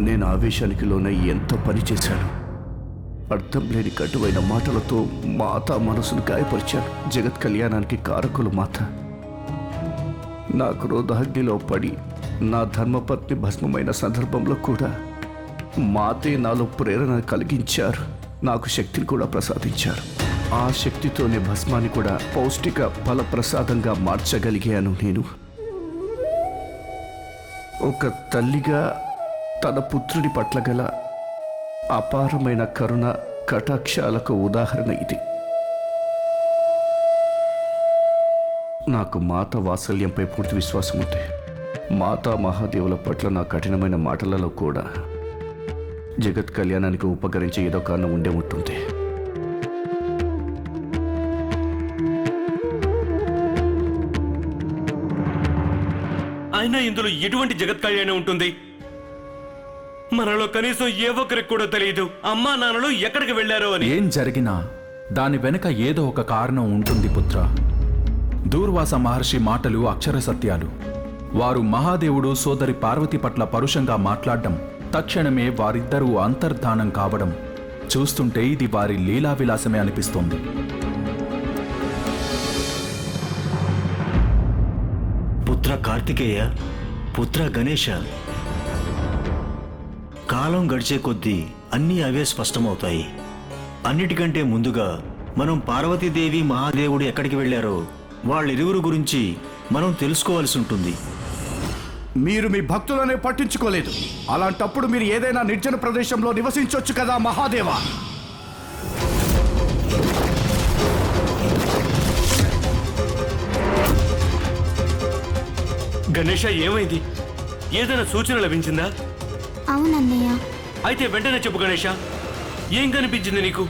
నేను ఆవేశానికి లోనై ఎంతో పని చేశాను. అర్థం లేని కటువైన మాటలతో మాత మనసును గాయపరిచాను. జగత్ కళ్యాణానికి కారకులు మాత. నా క్రోధాగ్నిలో పడి నా ధర్మపత్ని భస్మమైన సందర్భంలో కూడా మాతే నాలో ప్రేరణ కలిగించారు. నాకు శక్తిని కూడా ప్రసాదించారు. ఆ శక్తితోనే భస్మాన్ని కూడా పౌష్టిక ఫల ప్రసాదంగా మార్చగలిగాను నేను. ఒక తల్లిగా తన పుత్రుడి పట్ల గల అపారమైన కరుణ కటాక్షాలకు ఉదాహరణ ఇది. నాకు మాత వాత్సల్యంపై పూర్తి విశ్వాసం ఉంది మాతా మహాదేవుల పట్ల నా కఠినమైన మాటలలో కూడా జగత్ కళ్యాణానికి ఉపకరించే ఏదో కారణం ఉండే ఉంటుంది అయినా ఇందులో ఎటువంటి జగత్ కళ్యాణం ఉంటుంది? మనలో కనీసం ఏ ఒక్కరికి కూడా తెలియదు. అమ్మా నాన్నలు ఎక్కడికి వెళ్ళారో అని. ఏం జరిగినా దాని వెనుక ఏదో ఒక కారణం ఉంటుంది పుత్ర. దూర్వాస మహర్షి మాటలు అక్షర సత్యాలు. వారు మహాదేవుడు సోదరి పార్వతి పట్ల పరుషంగా మాట్లాడడం తక్షణమే వారిద్దరూ అంతర్ధానం కావడం. చూస్తుంటే ఇది వారి లీలా విలాసమే అనిపిస్తోంది. పుత్ర కార్తికేయ పుత్ర గణేశ కాలం గడిచే కొద్దీ అన్నీ అవే స్పష్టమవుతాయి. అన్నిటికంటే ముందుగా మనం పార్వతీదేవి మహాదేవుడు ఎక్కడికి వెళ్ళారో వాళ్ళిరువురు గురించి మనం తెలుసుకోవాల్సి ఉంటుంది. మీరు మీ భక్తులనే పట్టించుకోలేదు. అలాంటప్పుడు మీరు ఏదైనా నిర్జన ప్రదేశంలో నివసించొచ్చు కదా మహాదేవా? గణేష ఏమైంది? ఏదైనా సూచన లభించిందా? అవునన్నయ్య. అయితే వెంటనే చెప్పు గణేష. ఏం కనిపించింది నీకు?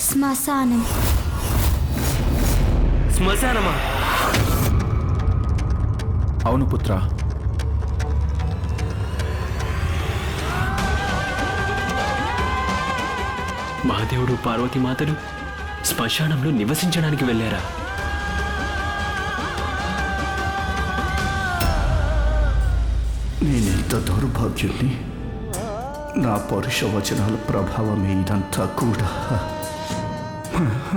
శ్మశానం. శ్మశానమా? అవును పుత్ర. మహాదేవుడు పార్వతీమాతలు శ్మశానంలో నివసించడానికి వెళ్ళారా? నేనెంత దౌర్భాగ్యుణ్ణి? నా పరుష వచనాల ప్రభావమే ఇదంతా కూడా.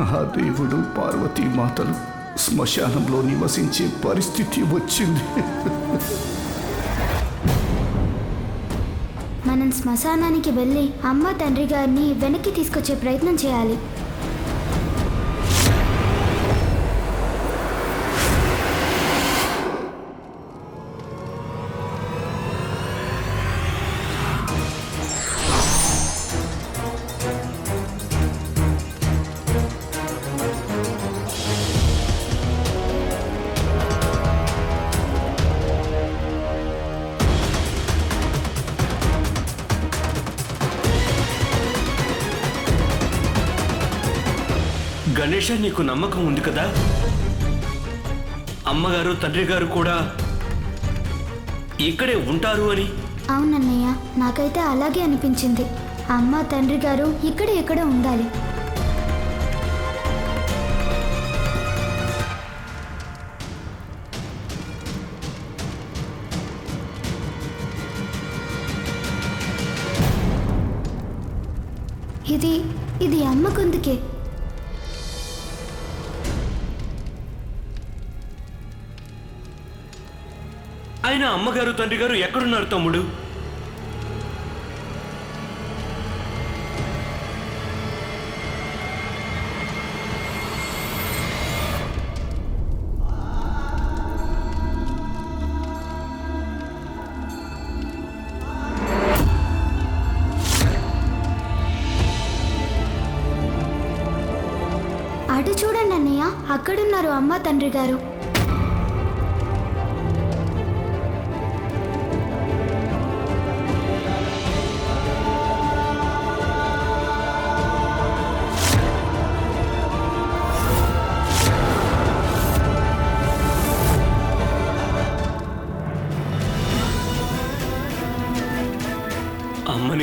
ఆ దేవుడు పార్వతీ మాతలు శ్మశానంలో నివసించే పరిస్థితి వచ్చింది. మనం శ్మశానానికి వెళ్ళి అమ్మ తండ్రి గారిని వెనక్కి తీసుకొచ్చే ప్రయత్నం చేయాలి. గణేష నీకు నమ్మకం ఉంది కదా? అమ్మగారు తండ్రి గారు కూడా ఇక్కడే ఉంటారు అని? అవునన్నయ్య నాకైతే అలాగే అనిపించింది. అమ్మ తండ్రి గారు ఇక్కడ ఎక్కడ ఉండాలి. ఇది ఇది అమ్మ ఆయన అమ్మగారు తండ్రి గారు ఎక్కడున్నారు తమ్ముడు? అటు చూడండి అన్నయ్య అక్కడున్నారు అమ్మ తండ్రి గారు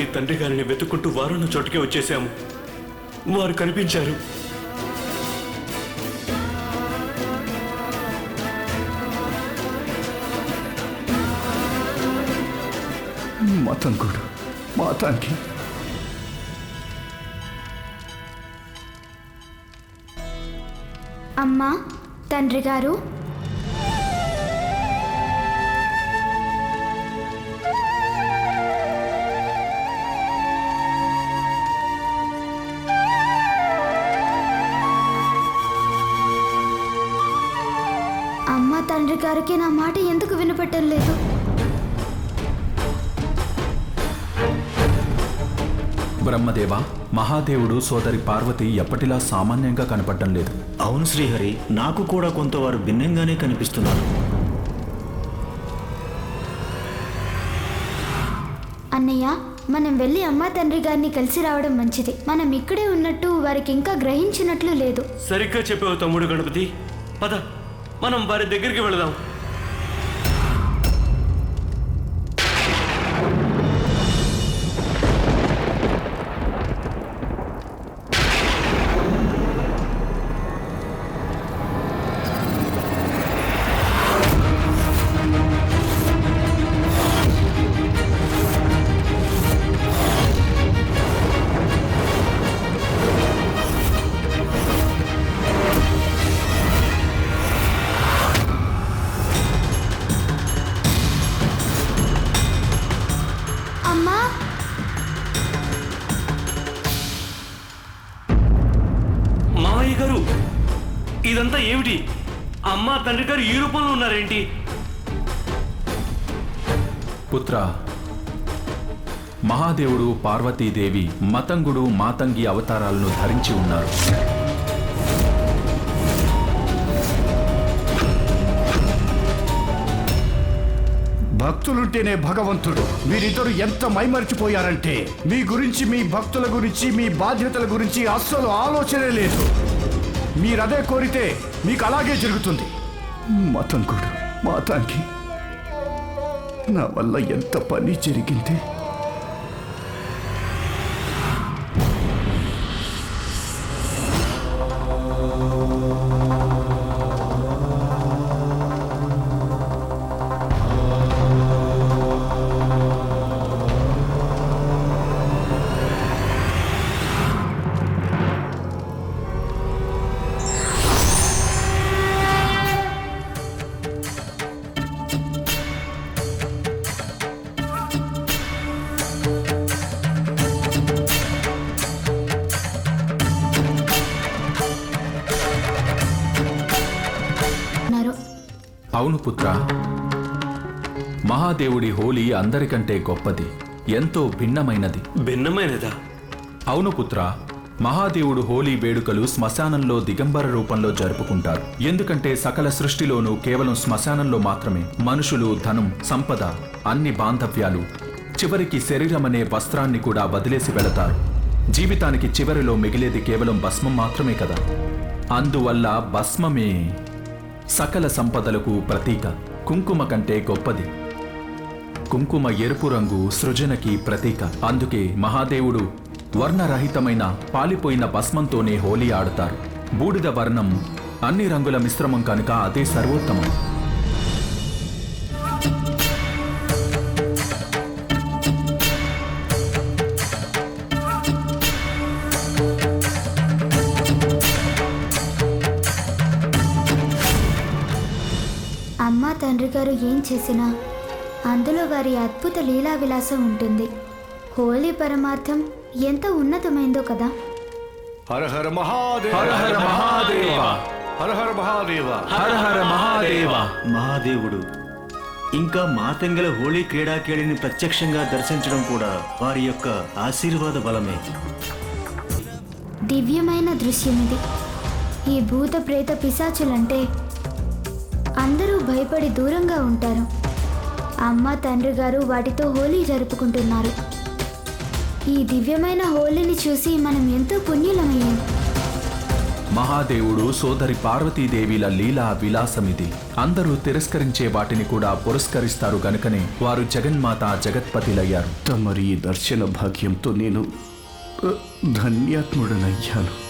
అమ్మని తండ్రి గారిని వెతుక్కుంటూ వారున్న చోటుకే వచ్చేసాము వారు కనిపించారు. మతంకుడు మాతాంగి అమ్మా తండ్రి గారు. బ్రహ్మదేవ మహాదేవుడు సోదరి పార్వతి ఎప్పటిలా సామాన్యంగా కనపడడం లేదు. అవును శ్రీహరి నాకు కూడా కొంతవారు భిన్నంగానే కనిపిస్తున్నారు. అన్నయ్య మనం వెళ్ళి అమ్మ తండ్రి గారిని కలిసి రావడం మంచిది. మనం ఇక్కడే ఉన్నట్టు వారికి ఇంకా గ్రహించినట్లు లేదు. సరిగ్గా చెప్పావు తమ్ముడు గణపతి. పద మనం వారి దగ్గరికి వెళదాం. ఏమిటి? అమ్మ తండ్రి గారు ఈ రూపంలో ఉన్నారేంటి? పుత్ర మహాదేవుడు పార్వతీదేవి మతంగుడు మాతంగి అవతారాలను ధరించి ఉన్నారు. భక్తులుంటేనే భగవంతుడు. మీరిద్దరు ఎంత మైమరిచిపోయారంటే మీ గురించి మీ భక్తుల గురించి మీ బాధ్యతల గురించి అస్సలు ఆలోచనే లేదు. మీరదే కోరితే మీకు అలాగే జరుగుతుంది మతంకుడు మతానికి. నా వల్ల ఎంత పని జరిగింది? అవును పుత్ర. మహాదేవుడి హోలీ అందరికంటే గొప్పది ఎంతో భిన్నమైనది. భిన్నమైనదా? అవును పుత్ర మహాదేవుడు హోలీ వేడుకలు శ్మశానంలో దిగంబర రూపంలో జరుపుకుంటారు. ఎందుకంటే సకల సృష్టిలోనూ కేవలం శ్మశానంలో మాత్రమే మనుషులు ధనం సంపద అన్ని బాంధవ్యాలు చివరికి శరీరం అనే వస్త్రాన్ని కూడా వదిలేసి వెళతారు. జీవితానికి చివరిలో మిగిలేది కేవలం భస్మం మాత్రమే కదా. అందువల్ల భస్మమే. సకల సంపదలకు ప్రతీక. కుంకుమ కంటే గొప్పది. కుంకుమ ఎరుపు రంగు సృజనకి ప్రతీక. అందుకే మహాదేవుడు వర్ణరహితమైన పాలిపోయిన భస్మంతోనే హోలీ ఆడుతారు. బూడిద వర్ణం అన్ని రంగుల మిశ్రమం కనుక అదే సర్వోత్తమం. ఏం చేసినా? అందులో వారి అద్భుత లీలా విలాసం ఉంటుంది. హోలీ పరమార్థం ఎంత ఉన్నతమైందో కదా? హర హర మహాదేవ. హర హర మహాదేవ. హర హర మహాదేవ. హర హర మహాదేవ. మహాదేవుడు ఇంకా మాతంగల హోళీ క్రీడాకేళిని ప్రత్యక్షంగా దర్శించడం కూడా వారి యొక్క ఆశీర్వాద బలమే. దివ్యమైన దృశ్యం ఇది ఈ భూత ప్రేత పిశాచులంటే అందరూ భయపడి దూరంగా ఉంటారు. అమ్మ తండ్రి గారు వాటితో హోలీ జరుపుకుంటున్నారు. ఈ దివ్యమైన హోలీని చూసి మనం ఎంతో పుణ్యులమయ్యాం. మహాదేవుడు సోదరి పార్వతీదేవిల లీలా విలాసమిది. అందరూ తిరస్కరించే వాటిని కూడా పురస్కరిస్తారు గనుకనే వారు జగన్మాత జగత్పతిలయ్యారు. తమరి ఈ దర్శన భాగ్యంతో నేను ధన్యాత్ముడనయ్యాను.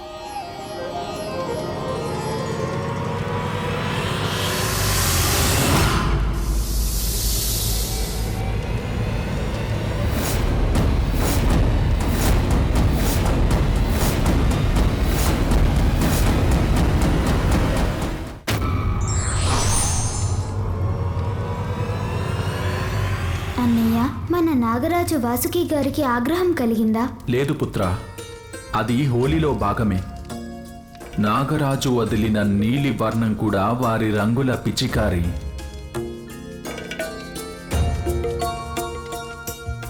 అన్నయ్య మన నాగరాజు వాసుకి గారికి ఆగ్రహం కలిగిందా? లేదు పుత్ర అది హోలీలో భాగమే. నాగరాజు వదిలిన నీలి వర్ణం కూడా వారి రంగుల పిచికారి.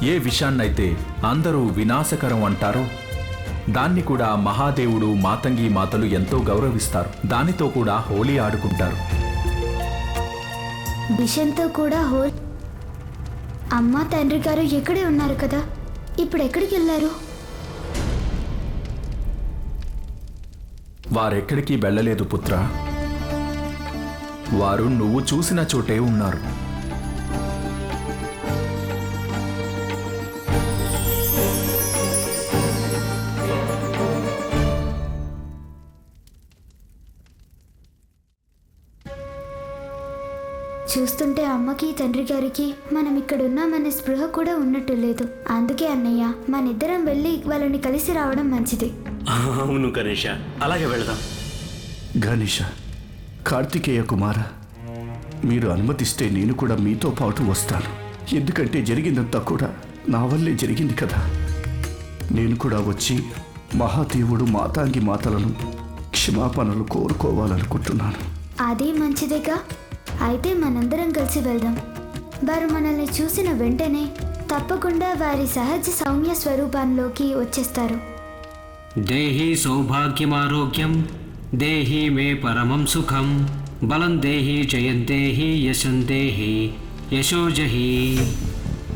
ఏ విషయాన్నైతే అందరూ వినాశకరం అంటారో దాన్ని కూడా మహాదేవుడు మాతంగి మాతలు ఎంతో గౌరవిస్తారు. దానితో కూడా హోలీ ఆడుకుంటారు. బిషన్తో కూడా హో అమ్మ తండ్రి గారు ఎక్కడే ఉన్నారు కదా. ఇప్పుడు ఎక్కడికి వెళ్ళారు? వారెక్కడికి వెళ్ళలేదు పుత్ర. వారు నువ్వు చూసిన చోటే ఉన్నారు. చూస్తుంటే అమ్మకి తండ్రి గారికి మనం ఇక్కడ ఉన్నామనే స్పృహ కూడా ఉన్నట్టు లేదు. అందుకే అన్నయ్య మనిద్దరం వెళ్ళి వాళ్ళని కలిసి రావడం మంచిది. అవును గణేష. అలాగే వెళదాం. గణేష కార్తికేయ కుమార మీరు అనుమతిస్తే నేను కూడా మీతో పాటు వస్తాను. ఎందుకంటే జరిగిందంతా కూడా నా వల్లే జరిగింది కదా. నేను కూడా వచ్చి మహాదేవుడు మాతాంగి మాతలను క్షమాపణలు కోరుకోవాలనుకుంటున్నాను. అదే మంచిదేగా. అయితే మనందరం కలిసి వెళ్దాం. వారు మనల్ని చూసిన వెంటనే తప్పకుండా వారి సహజ సౌమ్య స్వరూపంలోకి వచ్చేస్తారు. దేహి సౌభాగ్యమారోగ్యం దేహి మే పరమం సుఖం బలం దేహి జయంతేహి యశం దేహి యశోజహి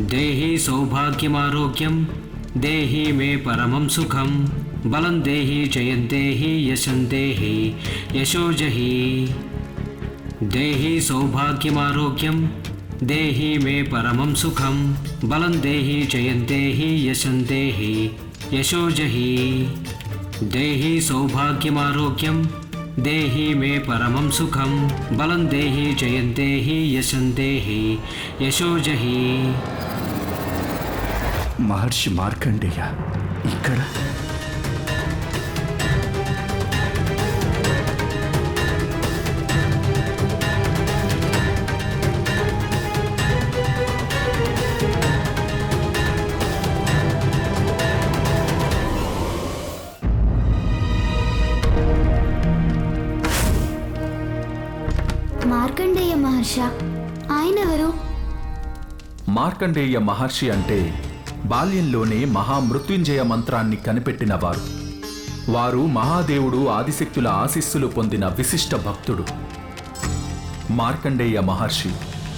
దేహి సౌభాగ్యమారోగ్యం దేహి మే పరమం సుఖం బలం దేహి జయంతేహి యశం దేహి యశోజహి దేహి సౌభాగ్యం ఆరోగ్యం దేహి మే పరమం సుఖం బలం దేహి జయంతేహి యశం దేహి యశోజహి దేహి సౌభాగ్యం ఆరోగ్యం దేహి మే పరమం సుఖం బలం దేహి జయంతేహి యశం దేహి యశోజహి మహర్షి మార్కండేయ ఇక్కడ? మార్కండేయ ఆయన ఎవరు? మార్కండేయ మహర్షి అంటే బాల్యంలోనే మహామృత్యుంజయ మంత్రాన్ని కనిపెట్టినవారు. వారు మహాదేవుడు ఆదిశక్తుల ఆశీస్సులు పొందిన విశిష్ట భక్తుడు. మార్కండేయ మహర్షి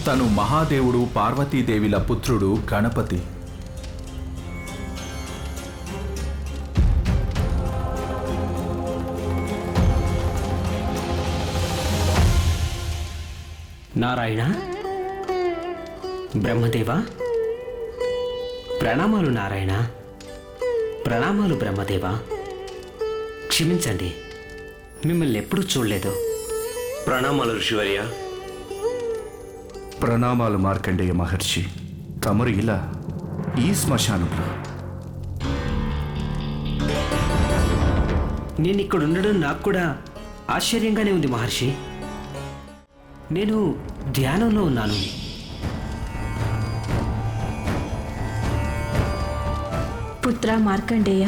తను మహాదేవుడు పార్వతీదేవిల పుత్రుడు గణపతి. నారాయణ? బ్రహ్మదేవా? ప్రణామాలు నారాయణ. ప్రణామాలు బ్రహ్మదేవా. క్షమించండి మిమ్మల్ని ఎప్పుడూ చూడలేదు. ప్రణామాలు ఋషివర్య. ప్రణామాలు మార్కండేయ మహర్షి తమరు ఇలా ఈ శ్మశానంలో. నేను ఇక్కడ ఉండడం నాకు కూడా ఆశ్చర్యంగానే ఉంది మహర్షి. నేను ధ్యానంలో ఉన్నాను. పుత్ర మార్కండేయ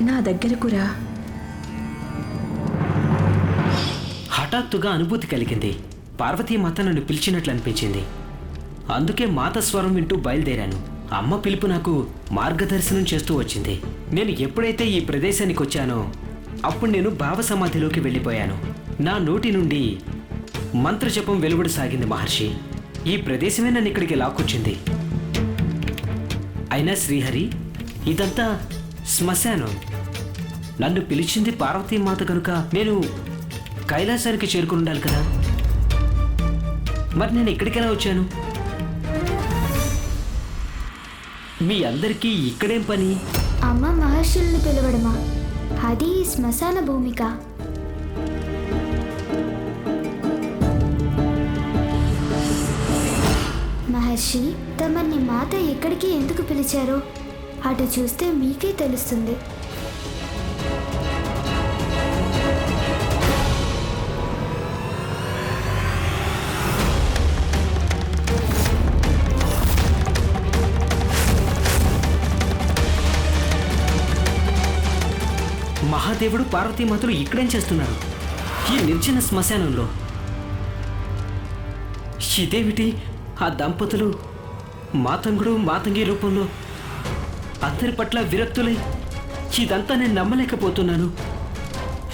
నా దగ్గరకు రా. హఠాత్తుగా అనుభూతి కలిగింది. పార్వతీమాత నన్ను పిలిచినట్లు అనిపించింది. అందుకే మాత స్వరం వింటూ బయలుదేరాను. అమ్మ పిలుపు నాకు మార్గదర్శనం చేస్తూ వచ్చింది. నేను ఎప్పుడైతే ఈ ప్రదేశానికి వచ్చానో అప్పుడు నేను భావ సమాధిలోకి వెళ్ళిపోయాను. నా నోటి నుండి మంత్రజపం వెలువడి సాగింది మహర్షి. ఈ ప్రదేశమే నన్ను ఇక్కడికి లాక్కొచ్చింది. అయినా శ్రీహరి ఇదంతా శ్మశానం. నన్ను పిలిచింది పార్వతీమాత కనుక నేను కైలాసానికి చేరుకుని ఉండాలి కదా? మరి నేను ఎక్కడికైనా వచ్చాను? మీ అందరికీ ఇక్కడేం పని? అమ్మ మహర్షుల్ని పిలవడమా? అది శ్మశాన భూమిక. మహర్షి తమని మాత ఎక్కడికి ఎందుకు పిలిచారో అటు చూస్తే మీకే తెలుస్తుంది. మహాదేవుడు పార్వతీమాతలు ఇక్కడేం చేస్తున్నారు? ఈ నిర్జన శ్మశానంలో. ఇదేమిటి ఆ దంపతులు మాతంగుడు మాతంగి రూపంలో అందరి పట్ల విరక్తులై ఇదంతా నేను నమ్మలేకపోతున్నాను.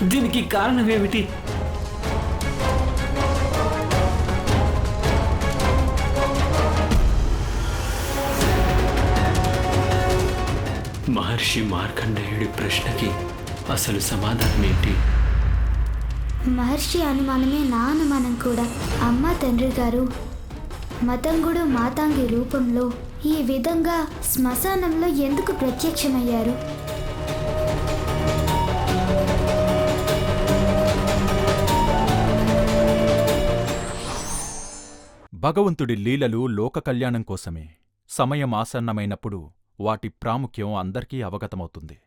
దీనికి కారణం ఏమిటి? మహర్షి మార్కండేయుడి ప్రశ్నకి అసలు సమాధానం ఏంటి? మహర్షి అనుమానమే నా అనుమానం కూడా. అమ్మ తండ్రి గారు మతంగుడు మాతాంగి రూపంలో ఈ విధంగా శ్మశానంలో ఎందుకు ప్రత్యక్షమయ్యారు? భగవంతుడి లీలలు లోక కళ్యాణం కోసమే. సమయం ఆసన్నమైనప్పుడు వాటి ప్రాముఖ్యం అందరికీ అవగతమవుతుంది.